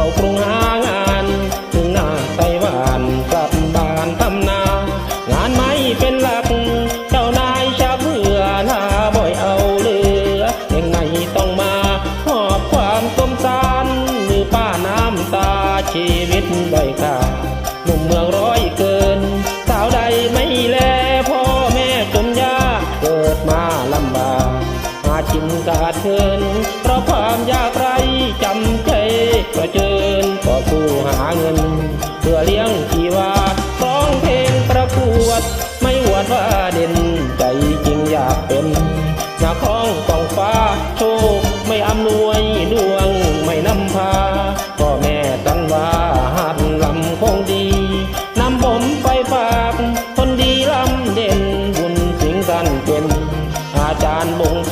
เข้ากรุงหางานถึงหน้าไต้หวันกลับบ้านทำนา งานไม่เป็นหลัก เจ้านายชาเบื่อลาบ่อยเอาเหลือเองไหนต้องมาหอบความสมสารมือป้าน้ำตาชีวิตด้อยค่าหนุ่มเมืองร้อยเกิน สาวใดไม่แลพ่อแม่จนยากเกิดมาลำบาก ชินกาดเทินเพราะความยากไรจำใจประเจิญก็สู้หาเงิน เพื่อเลี้ยงชีวาร้องเพลงประกวด ไม่หวดว่าเด่นใจจริงอยากเป็นนักร้องกองฟ้า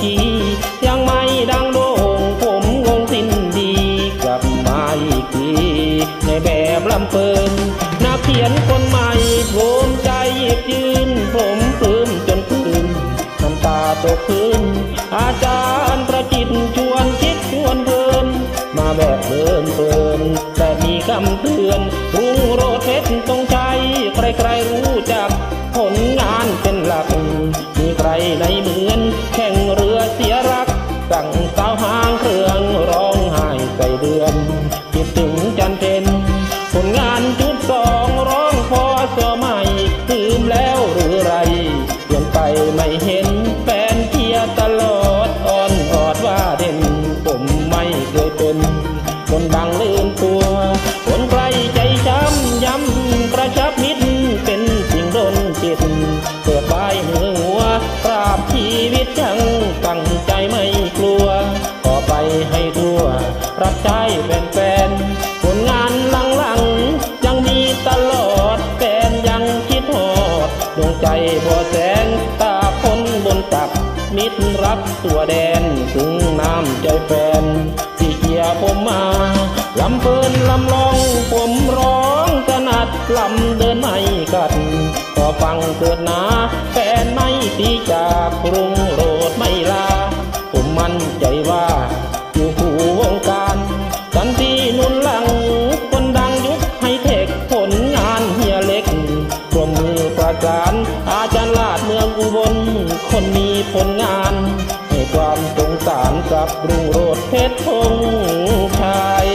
ชี้ยังไม่ดังโด่งผมงงสิ้นดีกลับมาอีกทีในแบบลำเปินนักเขียนคนใหม่ภูมิใจหยิบยืน ผมปลื้มจนคืนน้ำตาตกพื้น อาจารย์ประจิตชวนคิดชวนเพลิน มาแบบเพลินเพลินแต่มีคำเตือนรุ่งโรดเพชรต้องใช้ใครๆรู้จักผลงานเป็นหลัก ใครในเหมือน แข่งเรือเสียรัก สั่งสาวหางเครื่องร้องไห้ใส่เดือนคิดถึงจันเพนผลงานจุดสองร้องพอสอใหม่ลืมแล้วหรือไรเปลี่ยนไปไม่เห็นแฟนเทียตลอดอ่อนออดว่าเด่น ผมไม่เคยเป็นคนดังลืมตัว จังตั้งใจไม่กลัว ขอไปให้ทั่ว รับใช้แฟนๆผลงานหลังๆ ยังมีตลอดแฟนยังคิดหอดดวงใจบ่แสนตาคนบนตัก มิตรรักตัวแดนถึงน้ำใจแฟนที่เกียผมมาลำเพลินลำลองผมร้องถนัดลำเดินไม่กัดก็ฟังเกิดนาแฟน ไม่ตีจากกรุงโรดไม่ลา ผมมั่นใจว่าอยู่คู่วงการสันทีนุนหลัง คนดังยุคไฮเทคผลงานเฮียเล็กรวมมือประสาน อาจารย์ลาดเมืองอุบล คนมีผลงาน ให้ความสงสารกับรุ่งโรดเพชรพงชัย